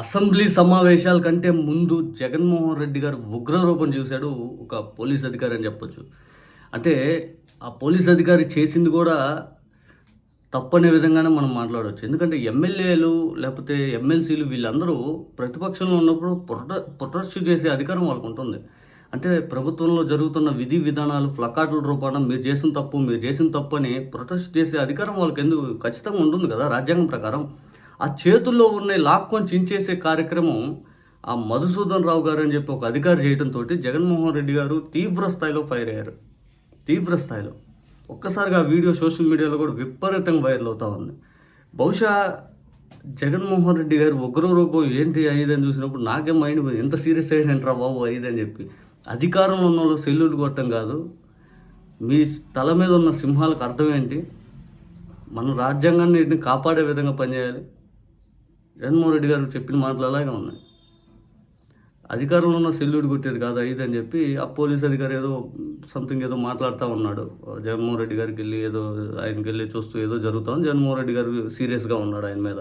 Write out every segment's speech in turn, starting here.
Assembly సమావేశాల కంటే ముందు జగన్మోహన్ రెడ్డి గారు ఉగ్రరూపం చూశాడు ఒక పోలీస్ అధికారి అని చెప్పొచ్చు. అంటే ఆ పోలీస్ అధికారి చేసింది కూడా తప్పనే విధంగానే మనం మాట్లాడవచ్చు. ఎందుకంటే ఎమ్మెల్యేలు లేకపోతే ఎమ్మెల్సీలు వీళ్ళందరూ ప్రతిపక్షంలో ఉన్నప్పుడు ప్రొట ప్రొటెస్ట్ చేసే అధికారం వాళ్ళకు ఉంటుంది. అంటే ప్రభుత్వంలో జరుగుతున్న విధి విధానాలు ఫ్లకార్డుల రూపాన మీరు చేసిన తప్పు మీరు చేసిన తప్పు అని ప్రొటెస్ట్ చేసే అధికారం వాళ్ళకి ఎందుకు ఖచ్చితంగా ఉంటుంది కదా రాజ్యాంగం ప్రకారం. ఆ చేతుల్లో ఉన్న లాక్కొని చించేసే కార్యక్రమం ఆ మధుసూదన్ రావు గారు అని చెప్పి ఒక అధికారి చేయడంతో జగన్మోహన్ రెడ్డి గారు తీవ్ర స్థాయిలో ఫైర్ అయ్యారు. తీవ్ర స్థాయిలో. ఒక్కసారిగా ఆ వీడియో సోషల్ మీడియాలో కూడా విపరీతంగా వైరల్ అవుతా ఉంది. బహుశా జగన్మోహన్ రెడ్డి గారు ఉగ్ర రూపం ఏంటి అయ్యేదని చూసినప్పుడు నాకే మైండ్ పోయింది. ఎంత సీరియస్ అయ్యాడంట్రా బాబు అయ్యేదని చెప్పి. అధికారంలో ఉన్న వాళ్ళు సెల్లులు కొట్టడం కాదు. మీ తల మీద ఉన్న సింహాలకు అర్థం ఏంటి? మన రాజ్యాంగాన్ని కాపాడే విధంగా పనిచేయాలి? జగన్మోహన్ రెడ్డి గారు చెప్పిన మాటలు అలాగే ఉన్నాయి. అధికారంలో ఉన్న సెల్లుడు కొట్టేది కాదు ఇది అని చెప్పి ఆ పోలీస్ అధికారి ఏదో సంథింగ్ ఏదో మాట్లాడుతూ ఉన్నాడు. జగన్మోహన్ రెడ్డి గారికి వెళ్ళి ఏదో ఆయనకి వెళ్ళి చూస్తూ ఏదో జరుగుతుంది జగన్మోహన్ రెడ్డి గారు సీరియస్గా ఉన్నాడు ఆయన మీద.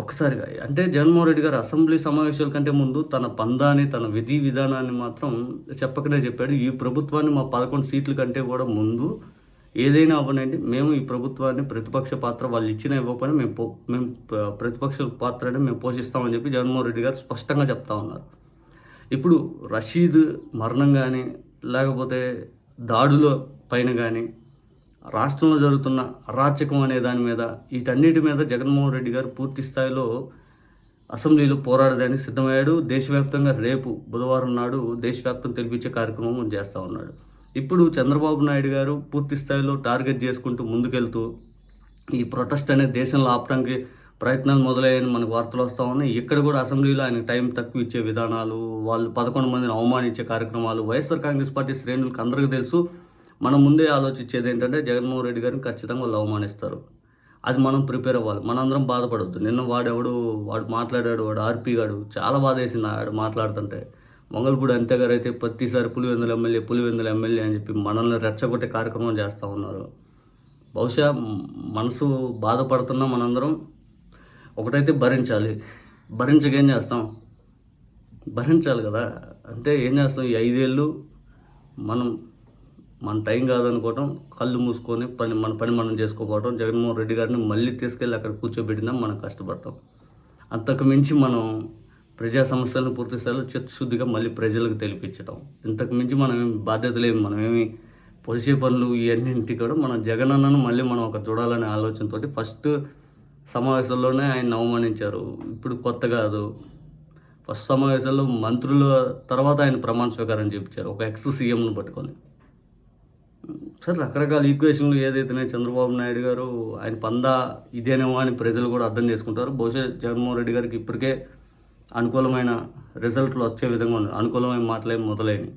ఒక్కసారిగా అంటే జగన్మోహన్ రెడ్డి గారు అసెంబ్లీ సమావేశాల కంటే ముందు తన పందాన్ని తన విధి విధానాన్ని మాత్రం చెప్పకనే చెప్పాడు. ఈ ప్రభుత్వాన్ని మా పదకొండు సీట్ల కంటే కూడా ముందు ఏదైనా అవ్వనండి. మేము ఈ ప్రభుత్వాన్ని ప్రతిపక్ష పాత్ర వాళ్ళు ఇచ్చిన ఇవ్వకపోయినా మేము పో మేము ప్రతిపక్ష పాత్రని మేము పోషిస్తామని చెప్పి జగన్మోహన్ రెడ్డి గారు స్పష్టంగా చెప్తా ఉన్నారు. ఇప్పుడు రషీద్ మరణం కానీ లేకపోతే దాడుల పైన కానీ రాష్ట్రంలో జరుగుతున్న అరాచకం అనే దాని మీద వీటన్నిటి మీద జగన్మోహన్ రెడ్డి గారు పూర్తి స్థాయిలో అసెంబ్లీలో పోరాడడానికి సిద్ధమయ్యాడు. దేశవ్యాప్తంగా రేపు బుధవారం నాడు దేశవ్యాప్తం తెలిపించే కార్యక్రమం చేస్తూ ఉన్నాడు. ఇప్పుడు చంద్రబాబు నాయుడు గారు పూర్తి స్థాయిలో టార్గెట్ చేసుకుంటూ ముందుకెళ్తూ ఈ ప్రొటెస్ట్ అనేది దేశంలో ఆపడానికి ప్రయత్నాలు మొదలయ్యాయని మనకు వార్తలు వస్తూ ఉన్నాయి. ఇక్కడ కూడా అసెంబ్లీలో ఆయన టైం తక్కువ ఇచ్చే విధానాలు వాళ్ళు పదకొండు మందిని అవమానించే కార్యక్రమాలు వైఎస్ఆర్ కాంగ్రెస్ పార్టీ శ్రేణులకు అందరికీ తెలుసు. మనం ముందే ఆలోచించేది ఏంటంటే జగన్మోహన్ రెడ్డి గారిని ఖచ్చితంగా వాళ్ళు అవమానిస్తారు. అది మనం ప్రిపేర్ అవ్వాలి. మనందరం బాధపడవద్దు. నిన్న వాడెవడు వాడు మాట్లాడాడు వాడు ఆర్పీ గాడు చాలా బాధ వేసింది ఆడు మాట్లాడుతుంటే. మంగళపూడి అంతేగారు అయితే ప్రతిసారి పులివెందుల ఎమ్మెల్యే పులివెందుల ఎమ్మెల్యే అని చెప్పి మనల్ని రెచ్చగొట్టే కార్యక్రమం చేస్తూ ఉన్నారు. బహుశా మనసు బాధపడుతున్నా మనందరం ఒకటైతే భరించాలి. భరించక ఏం చేస్తాం? భరించాలి కదా. అంటే ఏం చేస్తాం? ఈ ఐదేళ్ళు మనం మన టైం కాదనుకోవటం కళ్ళు మూసుకొని పని మన పని మనం చేసుకోపోవటం జగన్మోహన్ రెడ్డి గారిని మళ్ళీ తీసుకెళ్ళి అక్కడ కూర్చోబెట్టినా మనం కష్టపడటం అంతకు మించి మనం ప్రజా సమస్యలను పూర్తి స్థాయిలో చిత్తశుద్ధిగా మళ్ళీ ప్రజలకు తెలిపించడం ఇంతకు మించి మనం బాధ్యతలు ఏమి మనం ఏమి పనులు ఇవన్నింటి కూడా మనం జగన్ అన్నను మళ్ళీ మనం ఒక చూడాలనే ఆలోచనతో ఫస్ట్ సమావేశంలోనే ఆయన అవమానించారు. ఇప్పుడు కొత్త కాదు. ఫస్ట్ సమావేశంలో మంత్రుల తర్వాత ఆయన ప్రమాణ స్వీకారం చేయించారు ఒక ఎక్స్ సీఎంను పట్టుకొని. సార్ రకరకాల ఈక్వేషన్లు ఏదైతేనే చంద్రబాబు నాయుడు గారు ఆయన పందా ఇదేనేమో అని ప్రజలు కూడా అర్థం చేసుకుంటారు. బహుశా జగన్మోహన్ రెడ్డి గారికి ఇప్పటికే అనుకూలమైన రిజల్ట్లు వచ్చే విధంగా ఉంది. అనుకూలమైన మాటలేమి మొదలైనవి.